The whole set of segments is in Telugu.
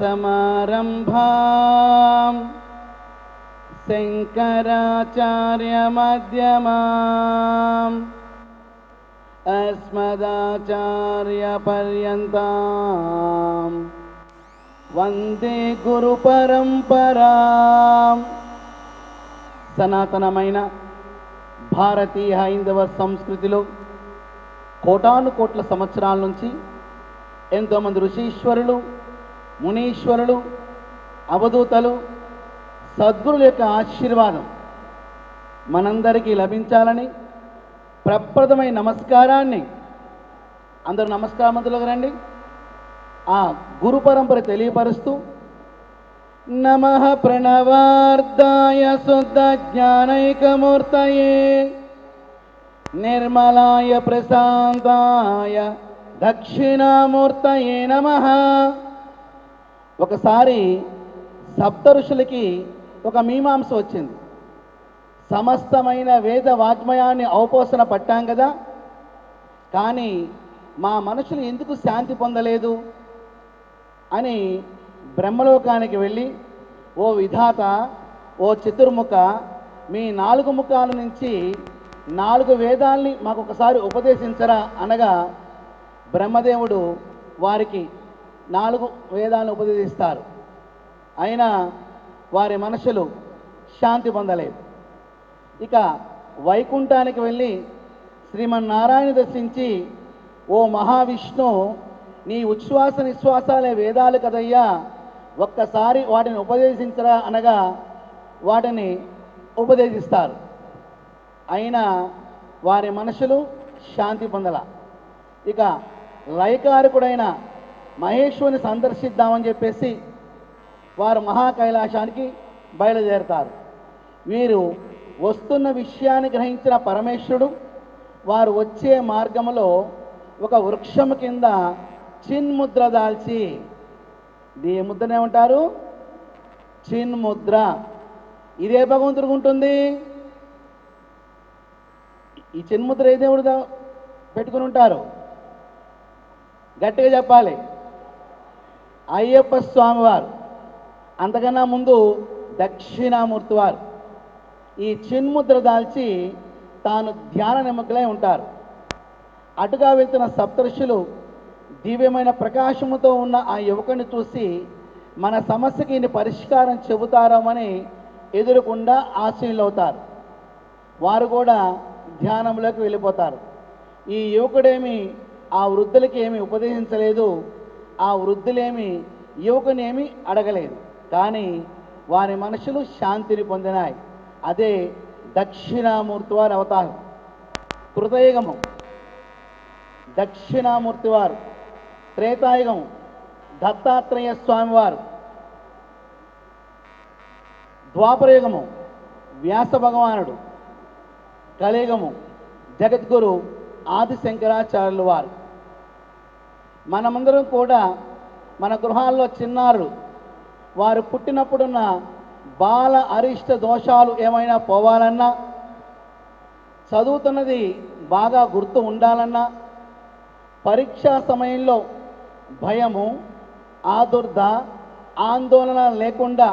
సదాశివసమారంభాం శంకరాచార్యమధ్యమాం అస్మదాచార్యపర్యంతం వందే గురు పరంపరాం సనాతనమైన భారతీయ హైందవ సంస్కృతిలో కోటాను కోట్ల సంవత్సరాల నుంచి ఎంతోమంది ఋషీశ్వరులు మునీశ్వరులు అవధూతలు సద్గురుల యొక్క ఆశీర్వాదం మనందరికీ లభించాలని ప్రప్రదమైన నమస్కారాన్ని అందరూ నమస్కారమంతులకు రండి. ఆ గురు పరంపర తెలియపరుస్తూ నమ ప్రణవార్ధాయ శుద్ధ జ్ఞానైకమూర్తయే నిర్మలాయ ప్రశాంతాయ దక్షిణామూర్తయే నమ. ఒకసారి సప్త ఋషులకి ఒక మీమాంస వచ్చింది. సమస్తమైన వేద వాజ్మయాన్ని అవపోసన పట్టాం కదా. కానీ మా మనుషులు ఎందుకు శాంతి పొందలేదు? అని బ్రహ్మలోకానికి వెళ్ళి ఓ విధాత ఓ చతుర్ముఖ మీ నాలుగు ముఖాల నుంచి నాలుగు వేదాల్ని మాకు ఒకసారి ఉపదేశించరా? అనగా బ్రహ్మదేవుడు వారికి నాలుగు వేదాలను ఉపదేశిస్తారు. అయినా వారి మనుషులు శాంతి పొందలేదు. ఇక వైకుంఠానికి వెళ్ళి శ్రీమన్నారాయణ దర్శించి ఓ మహావిష్ణు నీ ఉచ్ఛ్వాస నిశ్వాసాలే వేదాలు కదయ్యా. ఒక్కసారి వాటిని ఉపదేశించరా? అనగా వాటిని ఉపదేశిస్తారు. అయినా వారి మనుషులు శాంతి పొందల. ఇక లయకారకుడైన మహేశ్వరుని సందర్శిద్దామని చెప్పేసి వారు మహాకైలాసానికి బయలుదేరతారు. వీరు వస్తున్న విషయాన్ని గ్రహించిన పరమేశ్వరుడు వారు వచ్చే మార్గంలో ఒక వృక్షము కింద చిన్ముద్ర దాల్చి దీ ముద్రనే ఉంటారు చిన్ముద్ర. ఇదే భగవంతుడికి ఉంటుంది. ఈ చిన్ముద్ర ఏ దేవుడు పెట్టుకుని ఉంటారు? గట్టిగా చెప్పాలి. అయ్యప్ప స్వామి వారు. అంతకన్నా ముందు దక్షిణామూర్తి వారు. ఈ చిన్ముద్ర దాల్చి తాను ధ్యాన నిమగ్నై ఉంటారు. అటుగా వెళ్తున్న సప్తఋషులు దివ్యమైన ప్రకాశముతో ఉన్న ఆ యువకుని చూసి మన సమస్యకి ఈయన పరిష్కారం చెబుతారమని ఎదురకుండా ఆశీనులవుతారు. వారు కూడా ధ్యానంలోకి వెళ్ళిపోతారు. ఈ యువకుడేమి ఆ వృద్ధులకి ఏమి ఉపదేశించలేదు. ఆ వృద్ధులేమి యువకునేమి అడగలేదు. కానీ వారి మనసులు శాంతిని పొందినాయి. అదే దక్షిణామూర్తి వారి అవతారం. కృతయుగము దక్షిణామూర్తి వారు త్రేతాయుగము. దత్తాత్రేయ స్వామివారు. ద్వాపరయుగము. వ్యాస భగవానుడు. కలియుగము. జగద్గురు ఆది శంకరాచార్యులు వారు. మనమందరం కూడా మన గృహాల్లో చిన్నారు వారు పుట్టినప్పుడున్న బాల అరిష్ట దోషాలు ఏమైనా పోవాలన్నా చదువుతున్నది బాగా గుర్తు ఉండాలన్నా పరీక్షా సమయంలో భయము ఆదుర్ద ఆందోళన లేకుండా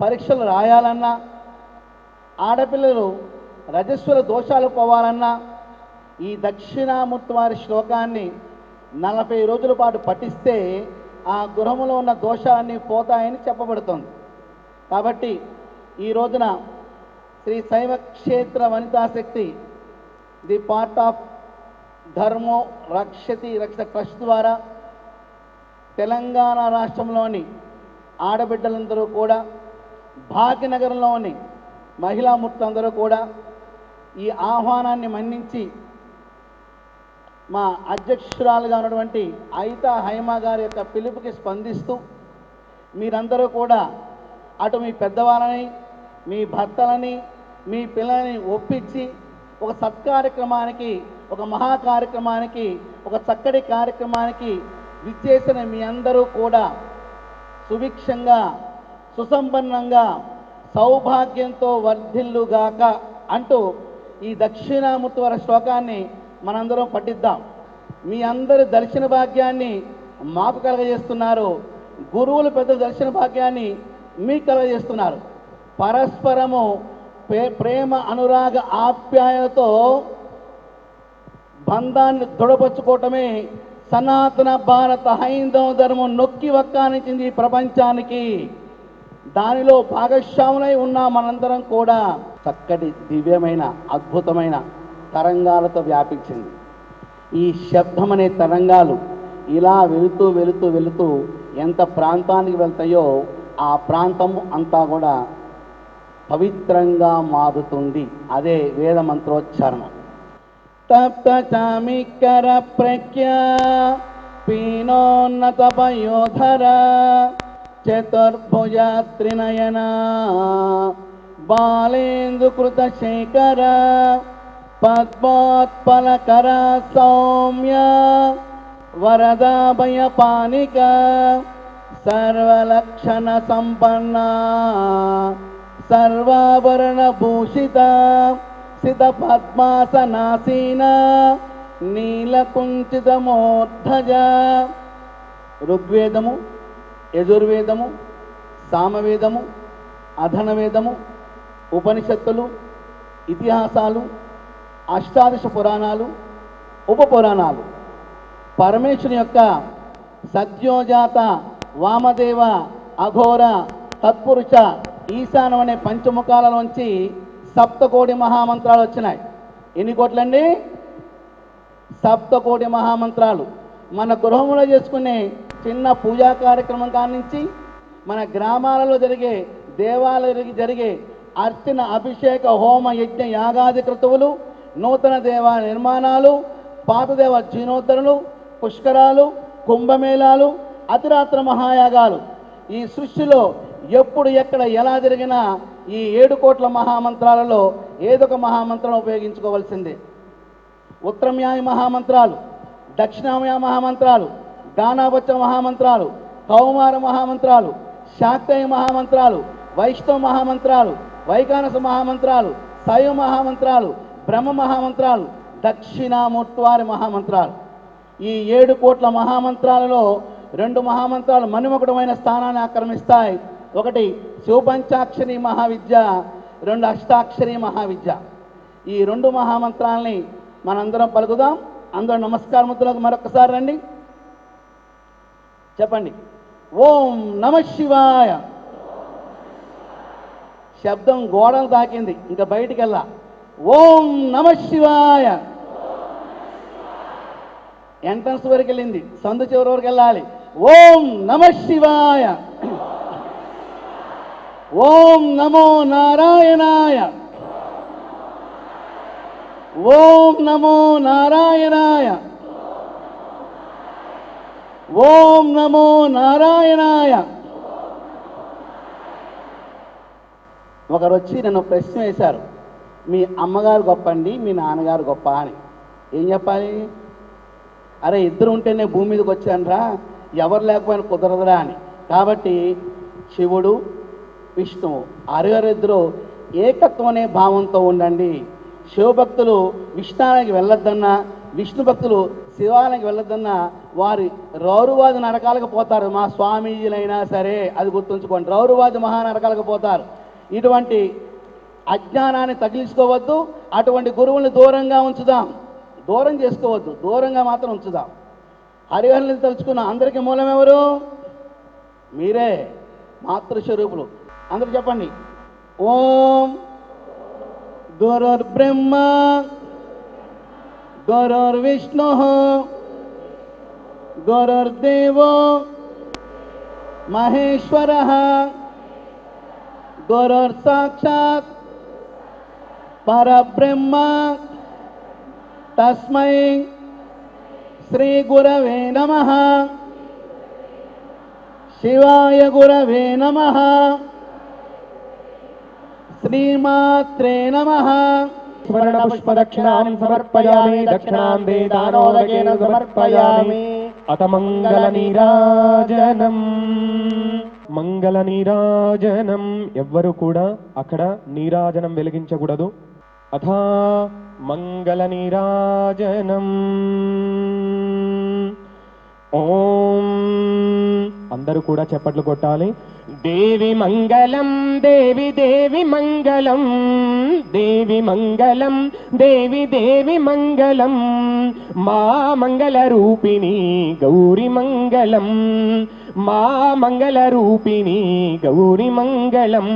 పరీక్షలు రాయాలన్నా ఆడపిల్లలు రజస్వల దోషాలు పోవాలన్నా ఈ దక్షిణామూర్తి వారి శ్లోకాన్ని నలభై రోజుల పాటు పఠిస్తే ఆ గృహంలో ఉన్న దోషాన్ని పోతాయని చెప్పబడుతుంది. కాబట్టి ఈ రోజున శ్రీ శైవ క్షేత్ర వనితాశక్తి ది పార్ట్ ఆఫ్ ధర్మో రక్షతి రక్ష ట్రస్ట్ ద్వారా తెలంగాణ రాష్ట్రంలోని ఆడబిడ్డలందరూ కూడా భాగ్యనగరంలోని మహిళామూర్తులందరూ కూడా ఈ ఆహ్వానాన్ని మన్నించి మా అధ్యక్షురాలుగా ఉన్నటువంటి ఐతా హైమా గారి యొక్క పిలుపుకి స్పందిస్తూ మీరందరూ కూడా అటు మీ పెద్దవాళ్ళని మీ భర్తలని మీ పిల్లలని ఒప్పించి ఒక సత్కార్యక్రమానికి ఒక మహా కార్యక్రమానికి ఒక చక్కటి కార్యక్రమానికి విచ్చేసిన మీ అందరూ కూడా సుభిక్షంగా సుసంపన్నంగా సౌభాగ్యంతో వర్ధిల్లుగాక అంటూ ఈ దక్షిణామూర్తి వారి శ్లోకాన్ని మనందరం పఠిద్దాం. మీ అందరి దర్శన భాగ్యాన్ని మాకు కలగజేస్తున్నారు. గురువులు పెద్ద దర్శన భాగ్యాన్ని మీకు కలగజేస్తున్నారు. పరస్పరము ప్రేమ అనురాగ ఆప్యాయతో బంధాన్ని దృఢపరచుకోవటమే సనాతన భారత హైందవ ధర్మం నొక్కి వక్కానిచ్చింది ప్రపంచానికి. దానిలో భాగస్వాములై ఉన్న మనందరం కూడా చక్కటి దివ్యమైన అద్భుతమైన తరంగాలతో వ్యాపించింది. ఈ శబ్దం అనే తరంగాలు ఇలా వెళుతూ వెళుతూ వెళుతూ ఎంత ప్రాంతానికి వెళ్తాయో ఆ ప్రాంతం అంతా కూడా పవిత్రంగా మారుతుంది. అదే వేద మంత్రోచ్చారణ. తప్త చామికర ప్రఖ్య పీనోన్నత పయోధర చతుర్భుజ త్రినయన బాలేందుకృత శేఖర పద్మోత్పలకర సౌమ్య వరదాభయ పానిక సర్వలక్షణ సంపన్న సర్వాభరణ భూషిత సిత పద్మాసనాసీన నీలకుంచితమోర్ధజ ఋగ్వేదము యజుర్వేదము సామవేదము అధనవేదము ఉపనిషత్తులు ఇతిహాసాలు అష్టాదశ పురాణాలు ఉప పురాణాలు పరమేశ్వరుని యొక్క సద్యోజాత వామదేవ అఘోర తత్పురుష ఈశానం అనే పంచముఖాలలోంచి సప్తకోటి మహామంత్రాలు వచ్చినాయి. ఎన్ని కోట్లండి? సప్తకోటి మహామంత్రాలు. మన గృహంలో చేసుకునే చిన్న పూజా కార్యక్రమం కానించి మన గ్రామాలలో జరిగే దేవాలయానికి జరిగే అర్చన అభిషేక హోమ యజ్ఞ యాగాది క్రతువులు నూతన దేవాల నిర్మాణాలు పాత దేవ జీర్ణోద్ధరణలు పుష్కరాలు కుంభమేళాలు అతిరాత్ర మహాయాగాలు. ఈ సృష్టిలో ఎప్పుడు ఎక్కడ ఎలా జరిగినా ఈ ఏడు కోట్ల మహామంత్రాలలో ఏదొక మహామంత్రం ఉపయోగించుకోవాల్సిందే. ఉత్తరమ్యాయ మహామంత్రాలు దక్షిణామయ మహామంత్రాలు గానాబచ్చ మహామంత్రాలు కౌమార మహామంత్రాలు శాక్తయ మహామంత్రాలు వైష్ణవ మహామంత్రాలు వైకానస మహామంత్రాలు శైవ మహామంత్రాలు బ్రహ్మ మహామంత్రాలు దక్షిణామూర్తివారి మహామంత్రాలు. ఈ ఏడు కోట్ల మహామంత్రాలలో రెండు మహామంత్రాలు మణిమకుటమైన స్థానాన్ని ఆక్రమిస్తాయి. ఒకటి శివపంచాక్షరి మహావిద్య రెండు అష్టాక్షరి మహావిద్య. ఈ రెండు మహామంత్రాలని మనందరం పలుకుదాం. అందరూ ముద్దులకు మరొకసారి రండి. చెప్పండి. ఓం నమ శివాయ. శబ్దం గోడలు తాకింది ఇంకా బయటికి వెళ్ళా. ఓం నమ శివాయ. ఎంట్రన్స్ వరకు వెళ్ళింది. సందు చివరి వరకు వెళ్ళాలి. ఓం నమ శివాయ. ఓం నమో నారాయణాయ. ఓం నమో నారాయణాయ. ఓం నమో నారాయణాయ. ఒకరు వచ్చి నన్ను ప్రశ్న వేశారు. మీ అమ్మగారు గొప్ప అండి మీ నాన్నగారు గొప్ప అని. ఏం చెప్పాలి? అరే ఇద్దరు ఉంటేనే భూమి మీదకి వచ్చానరా ఎవరు లేకపోయినా కుదరదురా అని. కాబట్టి శివుడు విష్ణువు అరుగరిద్దరు ఏకత్వం అనే భావంతో ఉండండి. శివభక్తులు విష్ణానికి వెళ్ళొద్దన్నా విష్ణు భక్తులు శివాలయానికి వెళ్ళొద్దన్నా వారి రౌరువాది నరకాలకు పోతారు. మా స్వామీజీలైనా సరే అది గుర్తుంచుకోండి రౌరువాది మహానరకాలకు పోతారు. ఇటువంటి అజ్ఞానాన్ని తగిలించుకోవద్దు అటువంటి గురువుల్ని దూరంగా ఉంచుదాం. దూరం చేసుకోవద్దు దూరంగా మాత్రం ఉంచుదాం. హరిహరుని తలుచుకున్న అందరికీ మూలం ఎవరు? మీరే మాతృస్వరూపులు. అందరూ చెప్పండి. ఓం గురుర్బ్రహ్మ గురుర్విష్ణు గురుర్దేవో మహేశ్వర గురుర్సాక్షాత్ పరబ్రహ్మ తస్మై శ్రీ గురవే నమ. శివాయ గురవే నమ. శ్రీమాత్రే నమ. స్మరణ పుష్పదక్షిణాం సమర్పయామి దక్షిణాం వేదానోదకేన సమర్పయామి. అత మంగళ నీరాజనం మంగళ నీరాజనం ఎవ్వరు కూడా అక్కడ నీరాజనం వెలిగించకూడదు. అథ మంగళనీరాజనం ఓం అందరూ కూడా చప్పట్లు కొట్టాలి. దేవి మంగళం దేవి దేవి మంగళం దేవి మంగళం దేవి దేవి మంగళం మా మంగళ రూపిణి గౌరి మంగళం మా మంగళ రూపిణి గౌరి మంగళం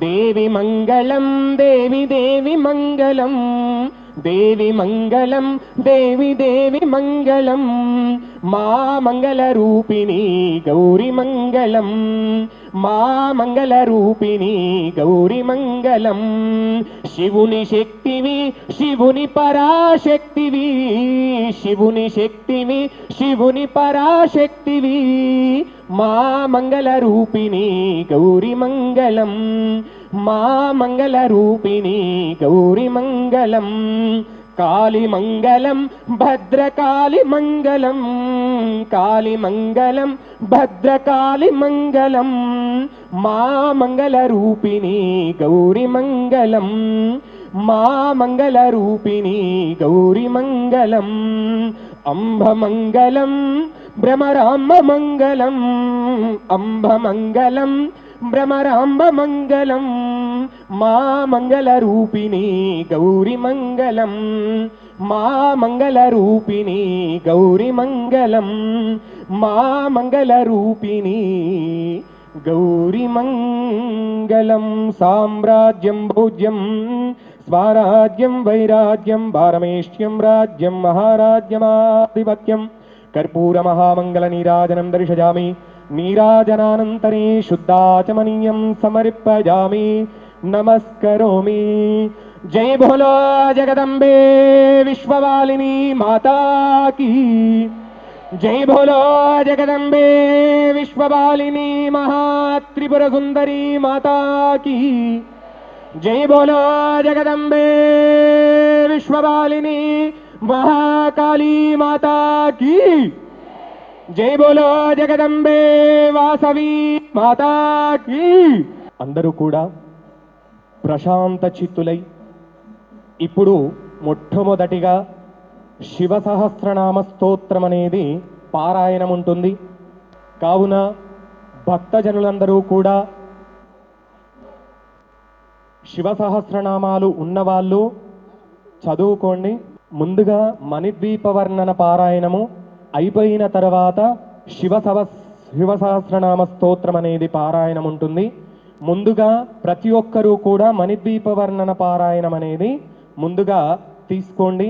దేవి మంగళం దేవి దేవి మంగళం దేవి మంగళం దేవి దేవి మంగళం. మా మంగళ రూపిణి గౌరి మంగళం. మా మంగళ రూపిణి గౌరి మంగళం. శివుని శక్తివి శివుని పరాశక్తివి. శివుని శక్తివి శివుని పరాశక్తివి. మా మంగళ రూపిణి గౌరి మంగళం. మా మంగళ రూపిణి గౌరి మంగళం కాళి మంగళం భద్రకాళి మంగళం కాళి మంగళం భద్రకాళి మంగళం మా మంగళ రూపిణి గౌరి మంగళం మా మంగళ రూపిణి గౌరి మంగళం అంబమంగళం భ్రమరామ మంగళం అంబమంగళం భ్రమరాంబ మంగళం మా మంగళ రూపిణి గౌరి మంగళం మా మంగళ రూపిణి గౌరి మంగళం మా మంగళ రూపిణి గౌరి మంగళం సామ్రాజ్యం భోజ్యం స్వరాజ్యం వైరాజ్యం పారమేష్ట్యం రాజ్యం మహారాజ్యమాధిపత్యం కర్పూర మహామంగళ నీరాజనం దర్శయామి నీరాజనానంతరే శుద్ధాచమనీయం సమర్పయామి. నమస్కరోమి. జై భోలో జగదంబే విశ్వవాలిని మాతా కీ జై భోలో జగదంబే విశ్వవాలిని మహాత్రిపుర సుందరి మాతా కీ జై బోలో జగదంబే విశ్వవాలిని మహాకాళీ మాతా కీ జై బోలో జగదంబే వాసవి మాతాకి అందరూ కూడా ప్రశాంత చిత్తులై ఇప్పుడు మొట్టమొదటిగా శివ సహస్రనామ స్తోత్రం అనేది పారాయణం ఉంటుంది. కావున భక్తజనులందరూ కూడా శివ సహస్రనామాలు ఉన్నవాళ్ళు చదువుకోండి. ముందుగా మణిద్వీప వర్ణన పారాయణము. అయిపోయిన తర్వాత శివ సవ శివ సహస్రనామ స్తోత్రం అనేది పారాయణం ఉంటుంది. ముందుగా ప్రతి ఒక్కరూ కూడా మణిద్వీప వర్ణన పారాయణం అనేది ముందుగా తీసుకోండి.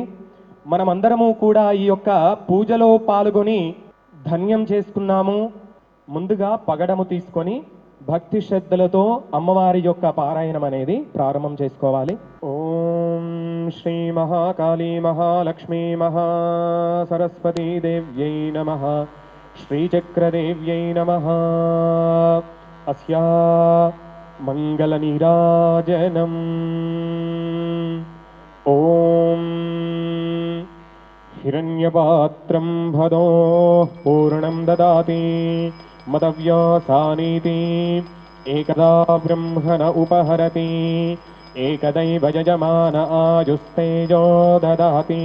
మనమందరము కూడా ఈ యొక్క పూజలో పాల్గొని ధన్యం చేసుకున్నాము. ముందుగా పగడము తీసుకొని భక్తి శ్రద్ధలతో అమ్మవారి యొక్క పారాయణం అనేది ప్రారంభం చేసుకోవాలి. ఓం శ్రీ మహాకాళీ మహాలక్ష్మీ మహా సరస్వతీ దేవ్యై నమ. శ్రీచక్రదేవ్యై నమ. అస్యా మంగళ నీరాజనం. ఓం హిరణ్యపాత్రం భదో పూర్ణం దదాతి. మదవ్యాసానీతి ఏకదా బ్రహ్మణ ఉపహరతి ఏకదైవ యజమాన ఆయుస్తేజో దదాతి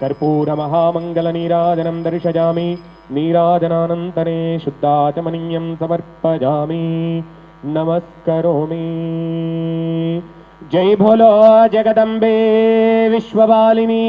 కర్పూర మహామంగళ నీరాజనం దర్శయామి నీరాజనానంతరే శుద్ధాచమనీయం సమర్పయామి నమస్కరోమి జై భోలో జగదంబే విశ్వవాలిని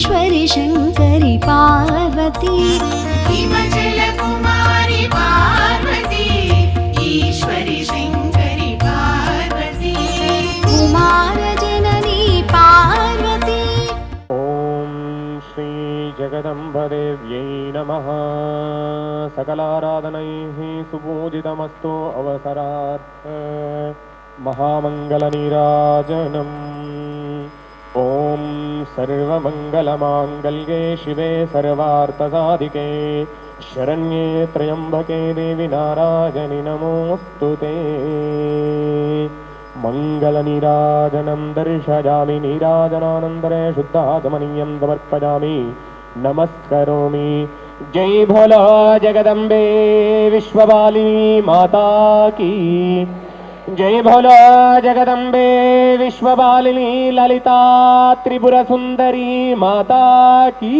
ईश्वरि शङ्करि पार्वती हिमचलकुमारि पार्वती ईश्वरि शङ्करि पार्वती कुमारजननी पार्वती ॐ श्री जगदम्बदेव्यै नमः सकलाराधनैः सुपूजितमस्तु अवसरार्थ महामङ्गलनीराजनम् ॐ सर्वमङ्गलमाङ्गल्ये शिवे सर्वार्थसाधिके शरण्ये त्र्यम्बके देवि नारायणि नमोऽस्तु ते। मङ्गलनीराजनं दर्शयामि नीराजनानन्तरे शुद्धाचमनीयं समर्पयामि नमस्करोमि। जय भोला जगदम्बे विश्ववालिनी माता की जय भोला जगदम्बे विश्ववालिनी ललिता त्रिपुरसुन्दरी माता की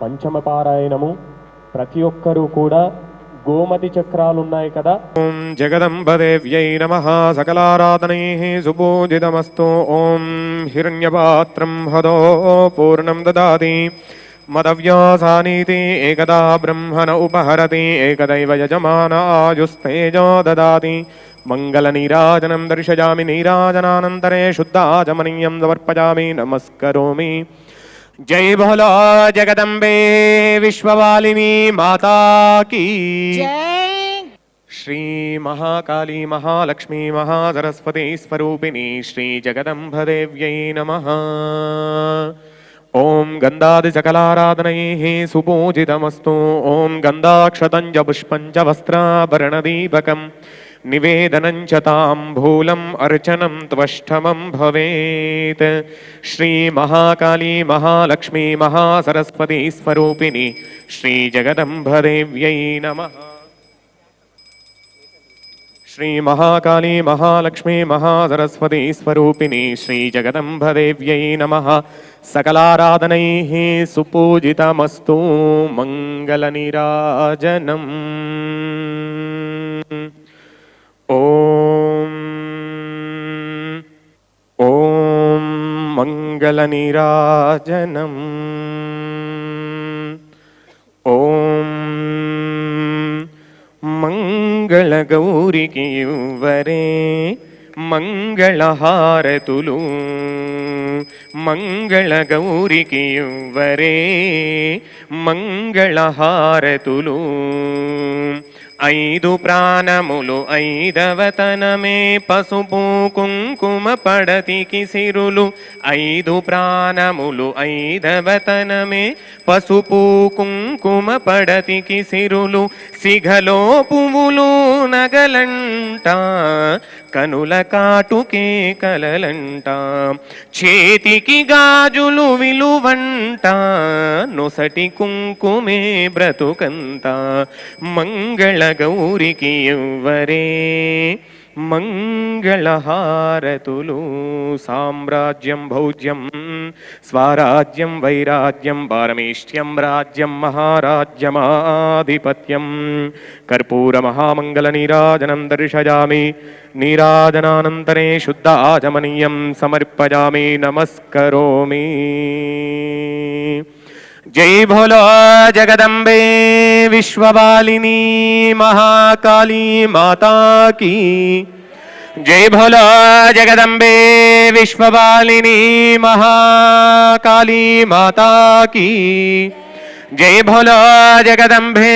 పంచమ పారాయణము ప్రతి ఒక్కరూ కూడా గోమతి చక్రాలు ఉన్నాయి కదా ఓం జగదంబదేవ్యై నమ సకలారాధనై సుపూజితమస్తు ఓం హిరణ్యపాత్రం హదో పూర్ణం దదాతి మదవ్యాసానీతి ఏకదా బ్రహ్మణ ఉపహరతి ఏకదైవ యజమాన ఆయుస్తేజో దదాతి మంగళనీరాజనం దర్శయామి నీరాజనానంతరే శుద్ధాచమనీయం సమర్పయామి నమస్కరోమి జై భోలో జగదంబే విశ్వవాలిని మాతా కీ శ్రీ మహాకాళీ మహాలక్ష్మీ మహాసరస్వతి స్వరూపిణి శ్రీ జగదంబదేవ్యై నమ ఓం గంధాది సకలారాధనై సుపూజితమస్తు ఓం గంధాక్షతం చ పుష్పం చ వస్త్రాభరణదీపకం నివేదనం చ తాంబూలం అర్చనం త్వష్టమం భవేత్ శ్రీ మహాకాళీ మహాలక్ష్మీ మహాసరస్వతి స్వరూపిణి శ్రీ మహాకాళీ మహాలక్ష్మీ మహాసరస్వతి స్వరూపిణి శ్రీ జగదంబదేవ్యై నమ సకలారాధనై సుపూజితమస్తు మంగళ నిరాజనం ఓం ఓం మంగళనిరాజనం ఓం മംഗളഗൗരികയുവരേ മംഗളഹാരതുലു മംഗളഗൗരികയുവരേ മംഗളഹാരതുലൂ ఐదు ప్రాణములు ఐదవతనమే పసుపు కుంకుమ పడతికి సిరులు. ఐదు ప్రాణములు ఐదవతనమే పసుపు కుంకుమ పడతికి సిరులు. సిఘలో పువ్వులు నగలంట కనుల కాటుకే కలలంట. చేతికి గాజులు విలువంట. నొసటి కుంకుమే బ్రతుకంత. మంగళ గౌరికి ఇవ్వరే మంగళహారతులు సామ్రాజ్యం భౌజ్యం స్వరాజ్యం వైరాజ్యం పారమేష్ట్యం రాజ్యం మహారాజ్యమాధిపత్యం కర్పూర మహామంగళ నీరాజనం దర్శయామి నీరాజనానంతరే శుద్ధ ఆచమనీయం जय भोलो जगदम्बे विश्वबालिनी महाकाली माता की। जय भोलो जगदम्बे विश्वबालिनी महाकाली माता की। जय भोलो जगदम्बे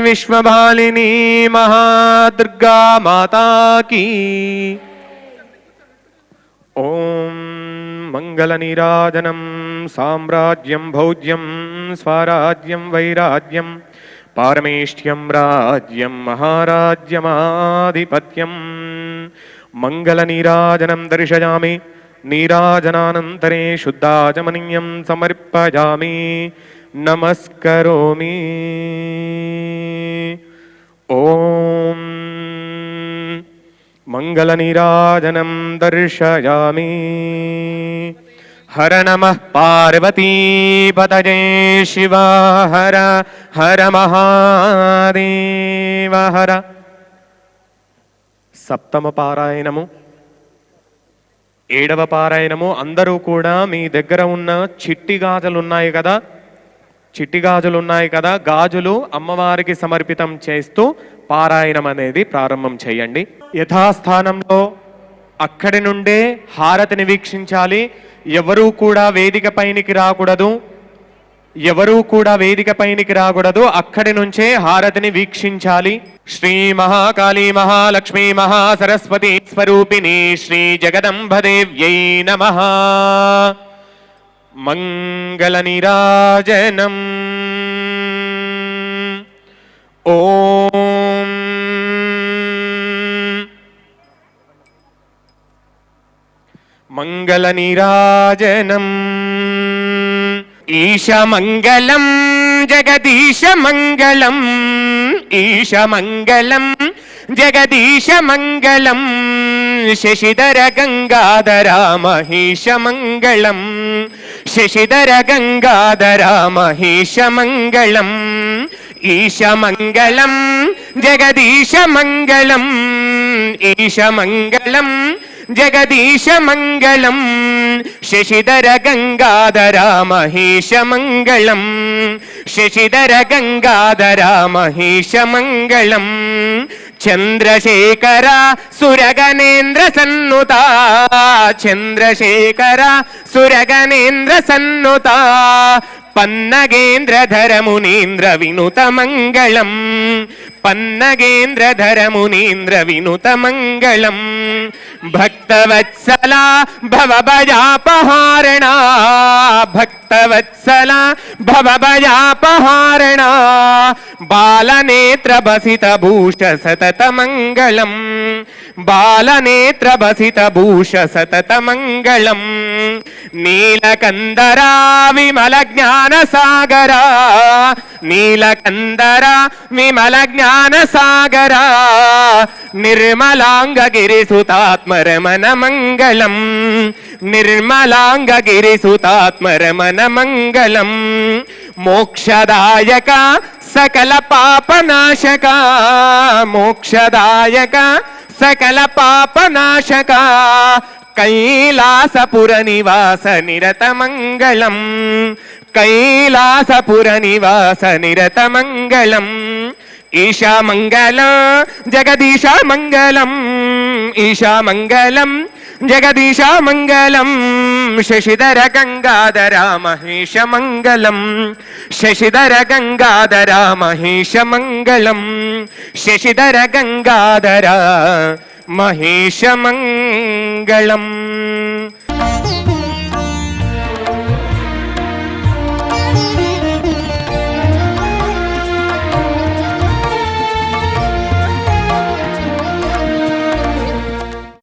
विश्वबालिनी महादुर्गा माता की। ओम मंगल निराजनम ఓం మంగళనిరాజనం సామ్రాజ్యం భౌజ్యం స్వరాజ్యం వైరాజ్యం పారమేష్ట్యం రాజ్యం మహారాజ్యమాధిపత్యం మంగళనీరాజనం దర్శయామి నీరాజనానంతరే శుద్ధాచమనీయం సమర్పయామి నమస్కరోమి ఓం మంగళనీరాజనం దర్శయామి హర నమ పార్వతీపతజే శివ హర హర మహాదేవ హర సప్తమ పారాయణము ఏడవ పారాయణము అందరూ కూడా మీ దగ్గర ఉన్న చిట్టి గాజులు ఉన్నాయి కదా? చిట్టి గాజులు ఉన్నాయి కదా? గాజులు అమ్మవారికి సమర్పితం చేస్తూ పారాయణం అనేది ప్రారంభం చేయండి. యథాస్థానంలో అక్కడి నుండే హారతిని వీక్షించాలి. ఎవరూ కూడా వేదిక పైనికి రాకూడదు. ఎవరూ కూడా వేదిక పైనికి రాకూడదు. అక్కడి నుంచే హారతిని వీక్షించాలి. శ్రీ మహాకాళీ మహాలక్ష్మి మహాసరస్వతి స్వరూపిణి శ్రీ జగదంబదేవ్యై నమ. మంగళ నిరాజనం ఓం మంగళ నీరాజనం ఈశమంగళం జగదీశమంగళం ఈశమంగళం జగదీశమంగళం శశిధర గంగాధర మహేశమంగళం శశిధర గంగాధర మహేశమంగళం ఈశమంగళం జగదీశమంగళం జగదీశ మంగళం శశిధర గంగాధర మహేశమంగళం శశిధర గంగాధర మహేశమంగళం చంద్రశేఖర సురగణేంద్ర సన్నుత చంద్రశేఖర సురగణేంద్ర సన్నుత పన్నగేంద్రధర మునీంద్ర వినుత మంగళం పన్నగేంద్రధర మునీంద్ర వినుత మంగళం భక్తవత్సల భవభయాపహారణ భక్తవత్సల భవభయాపహారణ బాలనేత్ర బసిత భూష సతత మంగళం బాలనేత్ర బసిత భూష సతత మంగళం నీలకందరా విమల జ్ఞాన సాగరా నీలకందర విమల జ్ఞాన సాగర నిర్మలాంగగిరి సుతాత్మరమణ మంగళం నిర్మలాంగగిరి సుతాత్మరమణ మంగళం మోక్షదాయక సకల పాపనాశక మోక్షదాయక సకల పాపనాశక కైలాసపుర నివాస నిరత మంగళం కైలాసపుర నివాస నిరత మంగళం ఈశా మంగళ జగదీశ మంగళం ఈశా మంగళం జగదీశ మంగళం శశిధర గంగాధర మహేష మంగళం శశిధర గంగాధర మహేష మంగళం శశిధర గంగాధర మహేష మంగళం